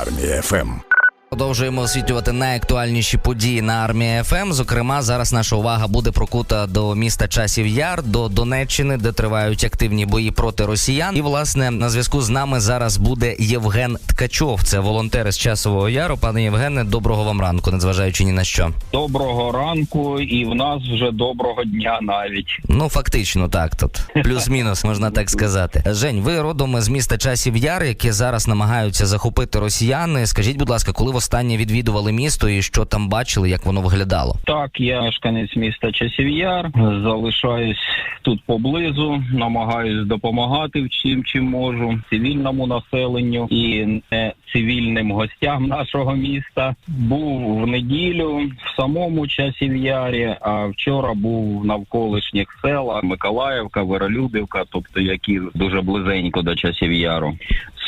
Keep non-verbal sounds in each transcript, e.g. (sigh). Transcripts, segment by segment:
Армія ФМ. Продовжуємо освітлювати найактуальніші події на армії ФМ. Зокрема, зараз наша увага буде прокута до міста Часів Яр, до Донеччини, де тривають активні бої проти росіян. І власне на зв'язку з нами зараз буде Євген Ткачов. Це волонтер з часового яру. Пане Євгене, доброго вам ранку, незважаючи ні на що. Доброго ранку, і в нас вже доброго дня навіть. Ну фактично, так тут плюс-мінус, можна так сказати. Жень, ви родом з міста Часів Яр, яке зараз намагаються захопити росіяни. Скажіть, будь ласка, коли востаннє відвідували місто і що там бачили, як воно виглядало? Так, я мешканець міста Часів'яр, залишаюсь тут поблизу, намагаюсь допомагати всім, чим можу цивільному населенню і не цивільним гостям нашого міста. Був в неділю в самому Часів'ярі, а вчора був в навколишніх селах Миколаївка, Веролюбівка, тобто які дуже близенько до Часів'яру.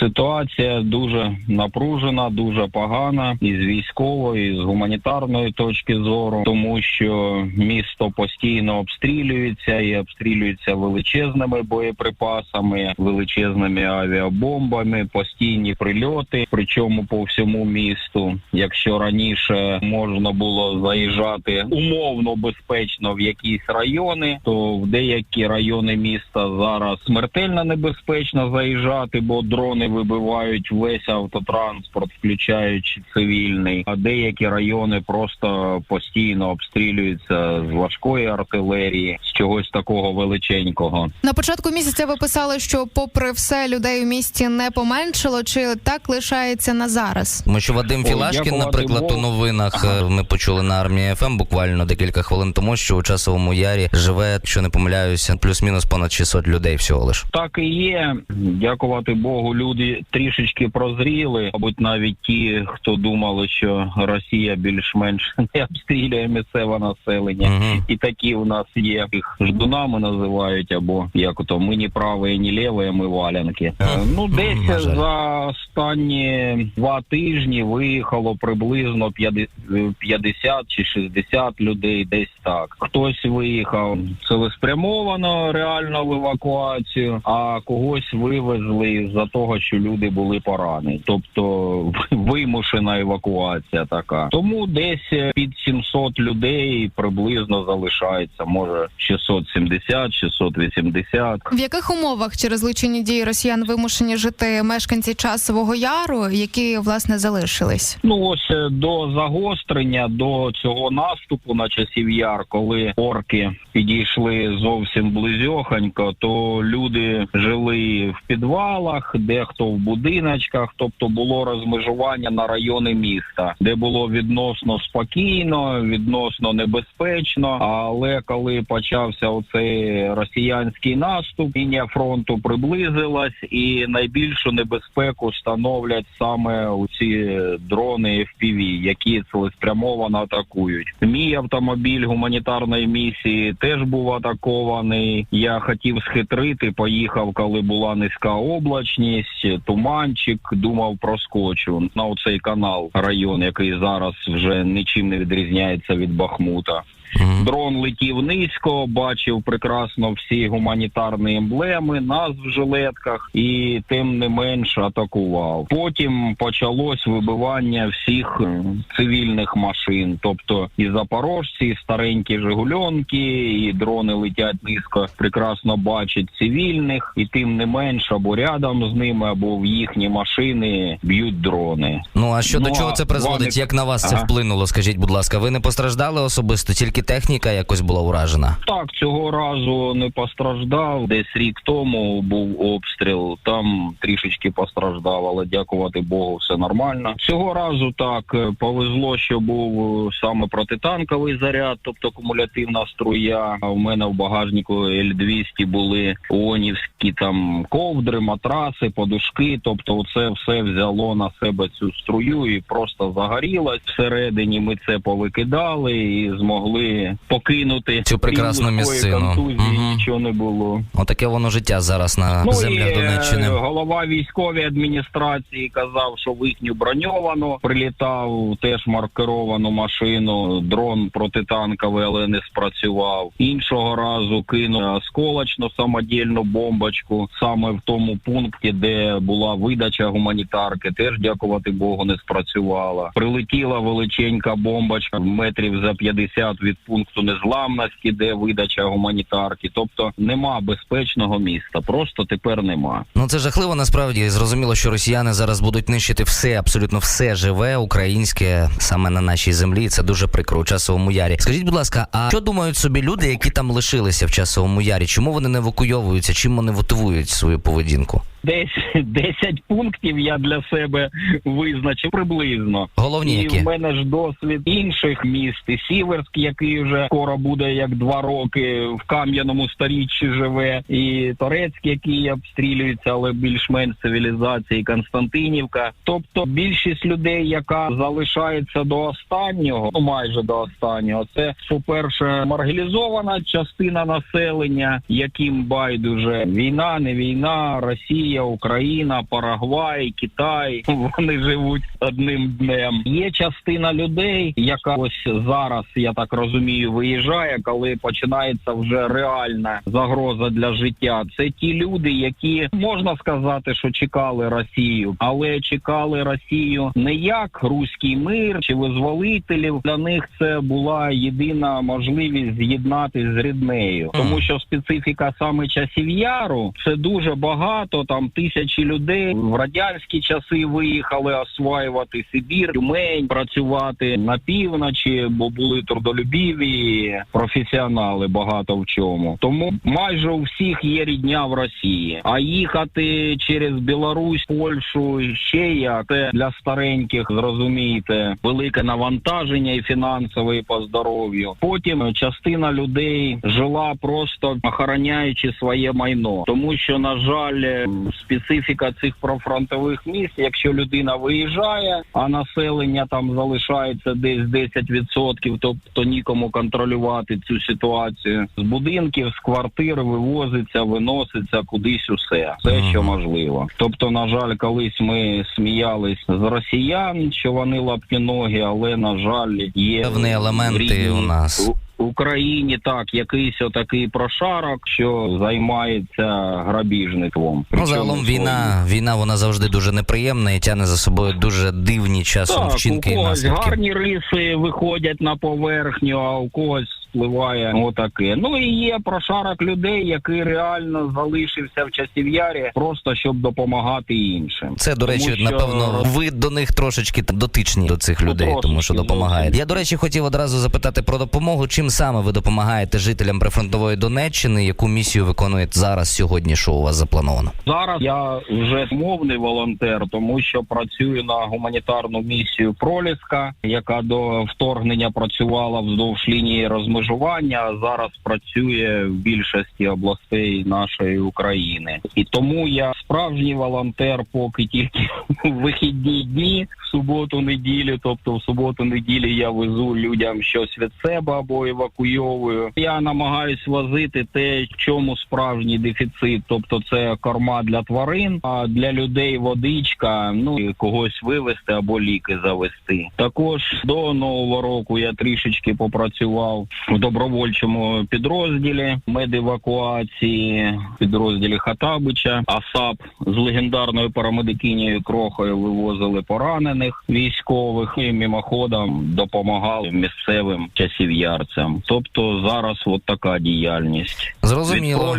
Ситуація дуже напружена, дуже погана і з військової, з гуманітарної точки зору, тому що місто постійно обстрілюється і обстрілюється величезними боєприпасами, величезними авіабомбами, постійні прильоти. Причому по всьому місту. Якщо раніше можна було заїжджати умовно безпечно в якісь райони, то в деякі райони міста зараз смертельно небезпечно заїжджати, бо дрони вибивають весь автотранспорт, включаючи цивільний. А деякі райони просто постійно обстрілюються з важкої артилерії, з чогось такого величенького. На початку місяця ви писали, що, попри все, людей у місті не поменшало, чи так лишається на зараз? Тому що Вадим Філашкін, наприклад, у новинах е, ми почули на армії ФМ буквально декілька хвилин тому, що у часовому ярі живе, якщо не помиляюся, плюс-мінус понад 600 людей всього лиш. Так і є. Дякувати Богу, люди трішечки прозріли. Мабуть, навіть ті, хто думали, що Росія більш-менш (laughs) не обстрілює місцеве населення. Мгм. І такі у нас є їх ждунами називають, або як ото ми не праві, не ліві, ми валянки. Е, Ну десь за останні два тижні виїхало приблизно 50 50 чи 60 людей, десь так. Хтось виїхав цілеспрямовано реально в евакуацію, а когось вивезли за того, що люди були поранені. Тобто (laughs) вимушена евакуація така. Тому десь е, під 700 людей приблизно залишається, може 670, 680. В яких умовах через злочинні дії росіян вимушені жити мешканці часового яру, які власне залишились? Ну ось е, до загострення до цього наступу на часів яр, коли орки підійшли зовсім близьохонько, то люди жили в підвалах, дехто в будиночках, тобто було розмежування на райони міста, де було відносно спокійно, відносно небезпечно. Але коли почався оцей росіянський наступ, лінія фронту приблизилась, і найбільшу небезпеку становлять саме ці дрони FPV, які цілеспрямовано атакують. Мій автомобіль гуманітарної місії теж був атакований. Я хотів схитрити, поїхав, коли була низька облачність, туманчик. Думав проскочу на оцей канал район, який зараз вже нічим не відрізняється від Бахмута. Мгм. Дрон летів низько, бачив прекрасно всі гуманітарні емблеми, нас в жилетках, і тим не менш атакував. Потім почалось вибивання всіх е, цивільних машин, тобто і запорожці, і старенькі Жигульонки, і дрони летять низько, прекрасно бачать цивільних, і тим не менш або рядом з ними, або в їхні машини б'ють дрони. Ну а що до Ну, чого а це призводить? вони- Як на вас це вплинуло? Скажіть, будь ласка, ви не постраждали особисто, тільки техніка якось була уражена. Так, цього разу не постраждав. Десь рік тому був обстріл. Там трішечки постраждав, але дякувати Богу, все нормально. Цього разу так е, повезло, що був е, саме протитанковий заряд, тобто кумулятивна струя. В мене в багажнику Л-200 були ООНівські там ковдри, матраси, подушки. Тобто, це все взяло на себе цю струю і просто загорілось. Всередині ми це повикидали і змогли покинути Цю прекрасну місцину. контузії, Мгм. нічого не було. Отаке воно життя зараз на Ну землях і е, Донеччини. голова військової адміністрації казав, що в їхню броньовану прилітав теж маркеровану машину. Дрон протитанковий, але не спрацював. Іншого разу кинув осколочну самодільну бомбочку саме в тому пункті, де була видача гуманітарки. Теж дякувати Богу не спрацювала. Прилетіла величенька бомбочка метрів за 50 від пункту незламності, де видача гуманітарки. Тобто нема безпечного міста. Просто тепер нема. Ну це жахливо насправді. Зрозуміло, що росіяни зараз будуть нищити все, абсолютно все живе українське саме на нашій землі. Це дуже прикро у часовому ярі. Скажіть, будь ласка, а що думають собі люди, які там лишилися в часовому ярі? Чому вони не евакуйовуються? Чим вони мотивують свою поведінку? Десь (laughs) 10 пунктів я для себе визначив приблизно. Головні і в мене ж досвід інших міст. І Сіверськ, який вже скоро буде як два роки в кам'яному сторіччі живе, і Торецьк, який обстрілюється, але більш-менш цивілізації, Константинівка. Тобто більшість людей, яка залишається до останнього, ну майже до останнього, це по-перше, маргілізована частина населення, яким байдуже війна, не війна, Росія, Україна, Парагвай, Китай. (laughs) Вони живуть одним днем. Є частина людей, яка ось зараз, я так розумію, виїжджає, коли починається вже реальна загроза для життя. Це ті люди, які можна сказати, що чекали Росію, але чекали Росію не як руський мир чи визволителів. Для них це була єдина можливість з'єднатись з ріднею, тому що специфіка саме часів яру це дуже багато. Там тисячі людей в радянські часи виїхали осваювати Сибір, Тюмень, працювати на півночі, бо були трудолюбіві професіонали багато в чому. Тому майже у всіх є рідня в Росії. А їхати через Білорусь, Польщу ще як це для стареньких, зрозумієте, велике навантаження і фінансове, і по здоров'ю. Потім частина людей жила просто охороняючи своє майно, тому що на жаль, специфіка цих профронтових міст, якщо людина виїжджає, а населення там залишається десь 10%, тобто нікому контролювати цю ситуацію. З будинків, з квартир вивозиться, виноситься кудись усе, все, що можливо. Тобто, на жаль, колись ми сміялись з росіян, що вони лапкіногі, але на жаль, є Певні елементи у нас. Україні так, якийсь отакий прошарок, що займається грабіжництвом. Ну, загалом війна, війна вона завжди дуже неприємна і тягне за собою дуже дивні часом Так, вчинки у і наслідки. гарні риси виходять на поверхню, а у когось впливає отаке. Ну і є прошарок людей, який реально залишився в часів ярі, просто щоб допомагати іншим. Це, до Тому речі, що- напевно, ви до них трошечки дотичні до цих людей, тому що трошечки допомагаєте. Я, до речі, хотів одразу запитати про допомогу. Чим саме ви допомагаєте жителям прифронтової Донеччини? Яку місію виконуєте зараз сьогодні? Що у вас заплановано? Зараз я вже мовний волонтер, тому що працюю на гуманітарну місію Проліска, яка до вторгнення працювала вздовж лінії розмежування. А зараз працює в більшості областей нашої України, і тому я справжній волонтер, поки тільки в (laughs) вихідні дні, в суботу, неділю. Тобто, в суботу, неділі я везу людям щось від себе або евакуйовую. Я намагаюсь возити те, чому справжній дефіцит. Тобто, це корма для тварин, а для людей водичка. Ну когось вивезти або ліки завести. Також до нового року я трішечки попрацював в добровольчому підрозділі медевакуації, підрозділі Хатабича, АСАП з легендарною парамедикінією Крохою вивозили поранених військових і мімоходом допомагали місцевим часів'ярцям. Тобто зараз от така діяльність. Від Зрозуміло.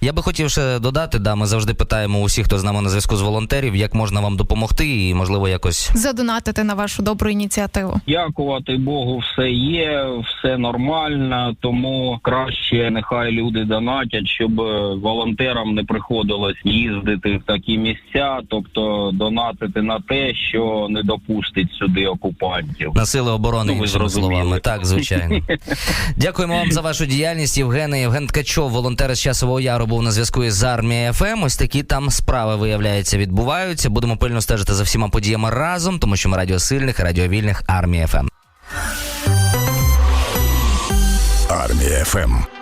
Я би хотів ще додати, да, ми завжди питаємо усіх, хто з нами на зв'язку з волонтерів, як можна вам допомогти, і можливо якось Задонатити на вашу добру ініціативу. Дякувати Богу, все є, все нормально. Тому краще нехай люди донатять, щоб е, волонтерам не приходилось їздити в такі місця, тобто донатити на те, що не допустить сюди окупантів. на сили оборони, Ну, ви іншими зрозуміли. словами. Так, звичайно. (laughs) Дякуємо вам за вашу діяльність, Євгене. Євген Ткачов, волонтер з часового яру, був на зв'язку із армією ФМ. Ось такі там справи виявляється відбуваються. Будемо пильно стежити за всіма подіями разом, тому що ми радіо сильних, радіо вільних армія ФМ. Армія ФМ.